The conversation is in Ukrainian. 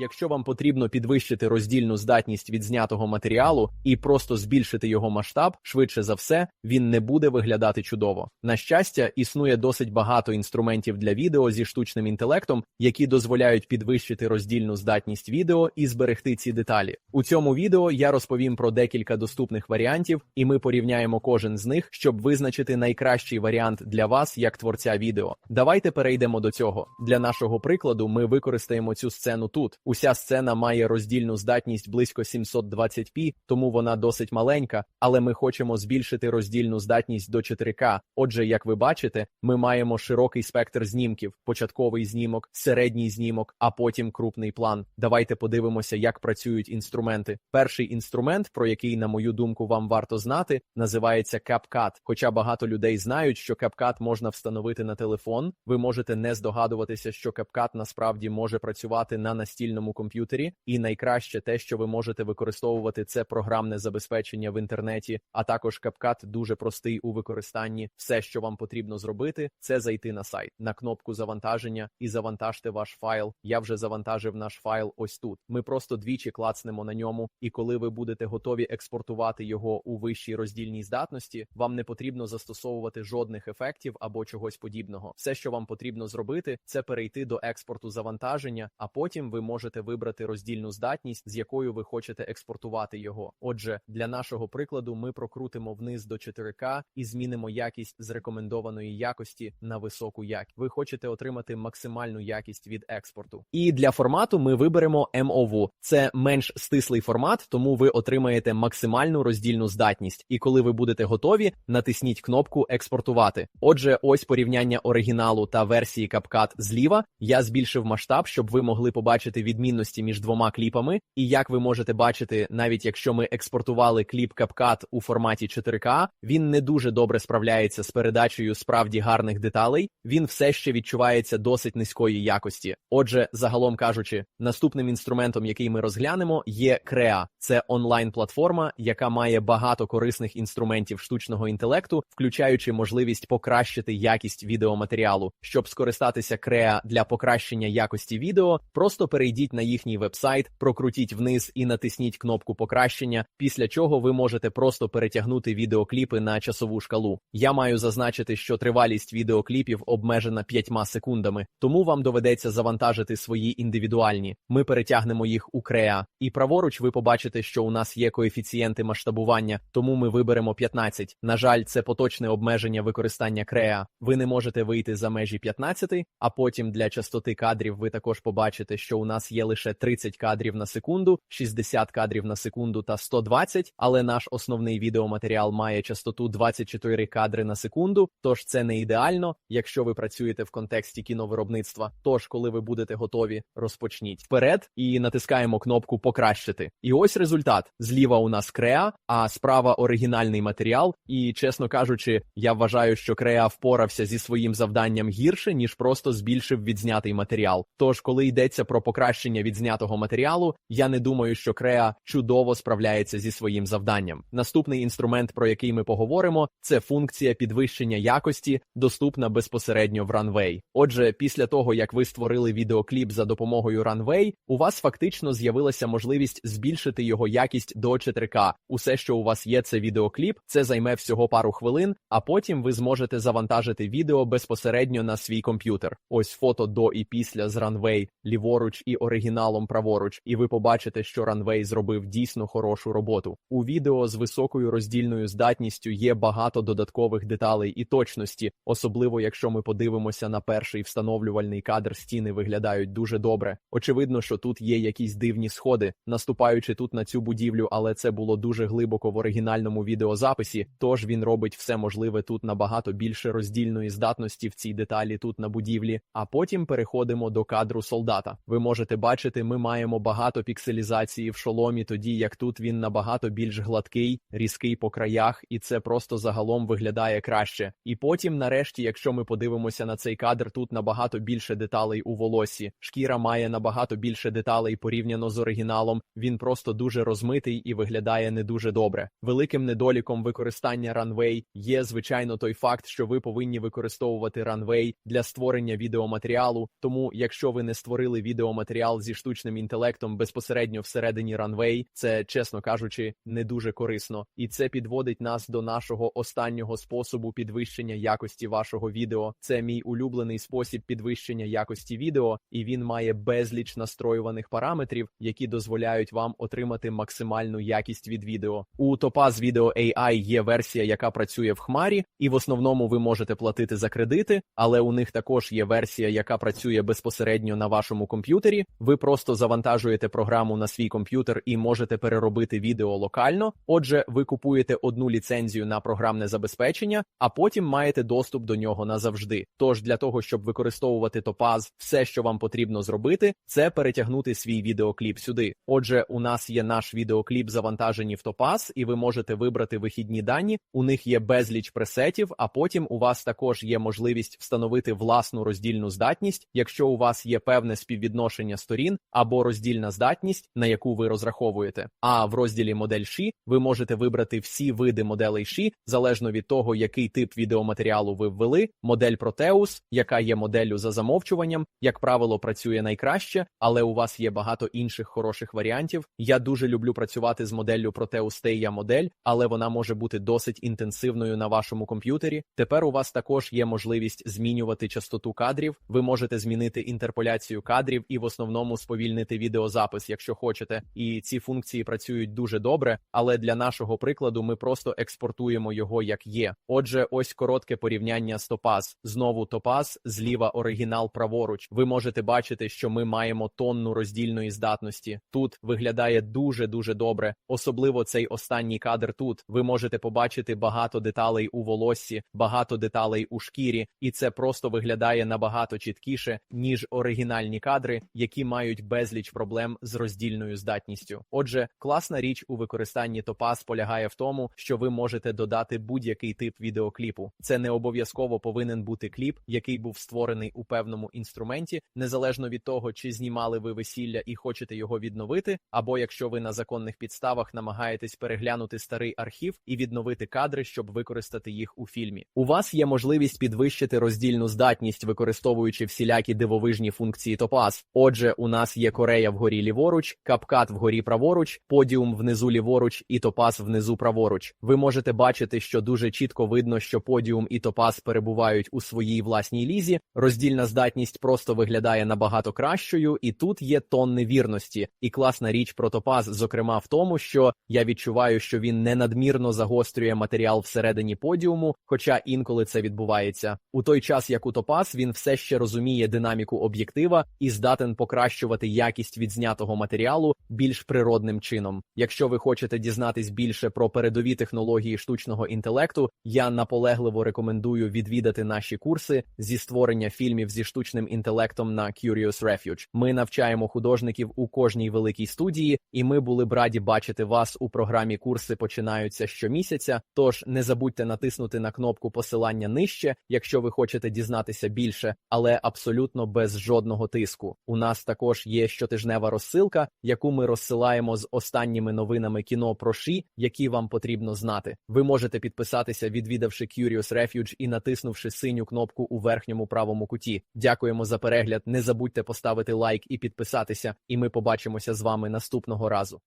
Якщо вам потрібно підвищити роздільну здатність відзнятого матеріалу і просто збільшити його масштаб, швидше за все, він не буде виглядати чудово. На щастя, існує досить багато інструментів для відео зі штучним інтелектом, які дозволяють підвищити роздільну здатність відео і зберегти ці деталі. У цьому відео я розповім про декілька доступних варіантів, і ми порівняємо кожен з них, щоб визначити найкращий варіант для вас як творця відео. Давайте перейдемо до цього. Для нашого прикладу ми використаємо цю сцену тут. Уся сцена має роздільну здатність близько 720p, тому вона досить маленька, але ми хочемо збільшити роздільну здатність до 4К. Отже, як ви бачите, ми маємо широкий спектр знімків: початковий знімок, середній знімок, а потім крупний план. Давайте подивимося, як працюють інструменти. Перший інструмент, про який, на мою думку, вам варто знати, називається CapCut. Хоча багато людей знають, що CapCut можна встановити на телефон, ви можете не здогадуватися, що CapCut насправді може працювати на настільному комп'ютері, і найкраще те, що ви можете використовувати, це програмне забезпечення в інтернеті. А також CapCut дуже простий у використанні. Все, що вам потрібно зробити, це зайти на сайт на кнопку завантаження і завантажте ваш файл. Я вже завантажив наш файл ось тут. Ми просто двічі клацнемо на ньому, і коли ви будете готові експортувати його у вищій роздільній здатності, вам не потрібно застосовувати жодних ефектів або чогось подібного. Все, що вам потрібно зробити, це перейти до експорту завантаження, а потім ви можете вибрати роздільну здатність, з якою ви хочете експортувати його. Отже, для нашого прикладу ми прокрутимо вниз до 4К і змінимо якість з рекомендованої якості на високу якість. Ви хочете отримати максимальну якість від експорту. І для формату ми виберемо MOV. Це менш стислий формат, тому ви отримаєте максимальну роздільну здатність. І коли ви будете готові, натисніть кнопку експортувати. Отже, ось порівняння оригіналу та версії CapCut зліва. Я збільшив масштаб, щоб ви могли побачити відмінності між двома кліпами. І як ви можете бачити, навіть якщо ми експортували кліп CapCut у форматі 4К, він не дуже добре справляється з передачею справді гарних деталей. Він все ще відчувається досить низької якості. Отже, загалом кажучи, наступним інструментом, який ми розглянемо, є Crea. Це онлайн-платформа, яка має багато корисних інструментів штучного інтелекту, включаючи можливість покращити якість відеоматеріалу. Щоб скористатися Crea для покращення якості відео, просто перейдіть на їхній вебсайт, прокрутіть вниз і натисніть кнопку покращення, після чого ви можете просто перетягнути відеокліпи на часову шкалу. Я маю зазначити, що тривалість відеокліпів обмежена 5 секундами, тому вам доведеться завантажити свої індивідуальні. Ми перетягнемо їх у Crea. І праворуч ви побачите, що у нас є коефіцієнти масштабування, тому ми виберемо 15. На жаль, це поточне обмеження використання Crea. Ви не можете вийти за межі 15, а потім для частоти кадрів ви також побачите, що у нас є лише 30 кадрів на секунду, 60 кадрів на секунду та 120, але наш основний відеоматеріал має частоту 24 кадри на секунду, тож це не ідеально, якщо ви працюєте в контексті кіновиробництва. Тож, коли ви будете готові, розпочніть вперед і натискаємо кнопку Покращити. І ось результат: зліва у нас Crea, а справа оригінальний матеріал. І чесно кажучи, я вважаю, що Crea впорався зі своїм завданням гірше, ніж просто збільшив відзнятий матеріал. Тож, коли йдеться про покращення відзнятого матеріалу, я не думаю, що Crea чудово справляється зі своїм завданням. Наступний інструмент, про який ми поговоримо, це функція підвищення якості, доступна безпосередньо в Runway. Отже, після того як ви створили відеокліп за допомогою Runway, у вас фактично з'явилася можливість збільшити його якість до 4К. Усе, що у вас є, це відеокліп, це займе всього пару хвилин, а потім ви зможете завантажити відео безпосередньо на свій комп'ютер. Ось фото до і після з Runway, ліворуч і оригіналом праворуч, і ви побачите, що Runway зробив дійсно хорошу роботу. У відео з високою роздільною здатністю є багато додаткових деталей і точності, особливо якщо ми подивимося на перший встановлювальний кадр, стіни виглядають дуже добре. Очевидно, що тут є якісь дивні сходи, наступаючи тут на цю будівлю, але це було дуже глибоко в оригінальному відеозаписі. Тож він робить все можливе тут набагато більше роздільної здатності в цій деталі тут на будівлі. А потім переходимо до кадру солдата. Ви можете бачити, ми маємо багато пікселізації в шоломі, тоді як тут він набагато більш гладкий, різкий по краях, і це просто загалом виглядає краще. І потім, нарешті, якщо ми подивимося на цей кадр, тут набагато більше деталей у волосі. Шкіра має набагато більше деталей порівняно з оригіналом. Він просто дуже розмитий і виглядає не дуже добре. Великим недоліком використання Runway є звичайно той факт, що ви повинні використовувати Runway для створення відеоматеріалу. Тому, якщо ви не створили відеоматеріал матеріал зі штучним інтелектом безпосередньо всередині Runway, це, чесно кажучи, не дуже корисно, і це підводить нас до нашого останнього способу підвищення якості вашого відео. Це мій улюблений спосіб підвищення якості відео, і він має безліч настроюваних параметрів, які дозволяють вам отримати максимальну якість від відео. У Topaz Video AI є версія, яка працює в хмарі, і в основному ви можете платити за кредити, але у них також є версія, яка працює безпосередньо на вашому комп'ютері. Ви просто завантажуєте програму на свій комп'ютер і можете переробити відео локально. Отже, ви купуєте одну ліцензію на програмне забезпечення, а потім маєте доступ до нього назавжди. Тож для того, щоб використовувати Topaz, все, що вам потрібно зробити, це перетягнути свій відеокліп сюди. Отже, у нас є наш відеокліп завантажені в Topaz, і ви можете вибрати вихідні дані. У них є безліч пресетів, а потім у вас також є можливість встановити власну роздільну здатність, якщо у вас є певне співвідношення сторін або роздільна здатність, на яку ви розраховуєте. А в розділі модель ші ви можете вибрати всі види моделей ші, залежно від того, який тип відеоматеріалу ви ввели. Модель Proteus, яка є моделлю за замовчуванням, як правило, працює найкраще, але у вас є багато інших хороших варіантів. Я дуже люблю працювати з моделлю Proteus Teia модель, але вона може бути досить інтенсивною на вашому комп'ютері. Тепер у вас також є можливість змінювати частоту кадрів. Ви можете змінити інтерполяцію кадрів і в основному сповільнити відеозапис, якщо хочете. І ці функції працюють дуже добре. Але для нашого прикладу ми просто експортуємо його як є. Отже, ось коротке порівняння з Topaz. Знову Topaz, зліва оригінал праворуч. Ви можете бачити, що ми маємо тонну роздільної здатності. Тут виглядає дуже дуже добре, особливо цей останній кадр. Тут ви можете побачити багато деталей у волоссі, багато деталей у шкірі, і це просто виглядає набагато чіткіше ніж оригінальні кадри, які мають безліч проблем з роздільною здатністю. Отже, класна річ у використанні Topaz полягає в тому, що ви можете додати будь-який тип відеокліпу. Це не обов'язково повинен бути кліп, який був створений у певному інструменті, незалежно від того, чи знімали ви весілля і хочете його відновити, або якщо ви на законних підставах намагаєтесь переглянути старий архів і відновити кадри, щоб використати їх у фільмі. У вас є можливість підвищити роздільну здатність, використовуючи всілякі дивовижні функції Topaz. Отже, у нас є Корея вгорі ліворуч, капкат вгорі праворуч, подіум внизу ліворуч і Topaz внизу праворуч. Ви можете бачити, що дуже чітко видно, що подіум і Topaz перебувають у своїй власній лізі. Роздільна здатність просто виглядає набагато кращою, і тут є тонни вірності. І класна річ про Topaz, зокрема в тому, що я відчуваю, що він не надмірно загострює матеріал всередині подіуму, хоча інколи це відбувається. У той час, як у Topaz, він все ще розуміє динаміку об'єктива і здатен покращувати якість відзнятого матеріалу більш природним чином. Якщо ви хочете дізнатись більше про передові технології штучного інтелекту, я наполегливо рекомендую відвідати наші курси зі створення фільмів зі штучним інтелектом на Curious Refuge. Ми навчаємо художників у кожній великій студії, і ми були б раді бачити вас у програмі. Курси починаються щомісяця. Тож не забудьте натиснути на кнопку посилання нижче, якщо ви хочете дізнатися більше, але абсолютно без жодного тиску. У нас також є щотижнева розсилка, яку ми розсилаємо з останніми новинами кіно про ші, які вам потрібно знати. Ви можете підписатися, відвідавши Curious Refuge і натиснувши синю кнопку у верхньому правому куті. Дякуємо за перегляд. Не забудьте поставити лайк і підписатися, і ми побачимося з вами наступного разу.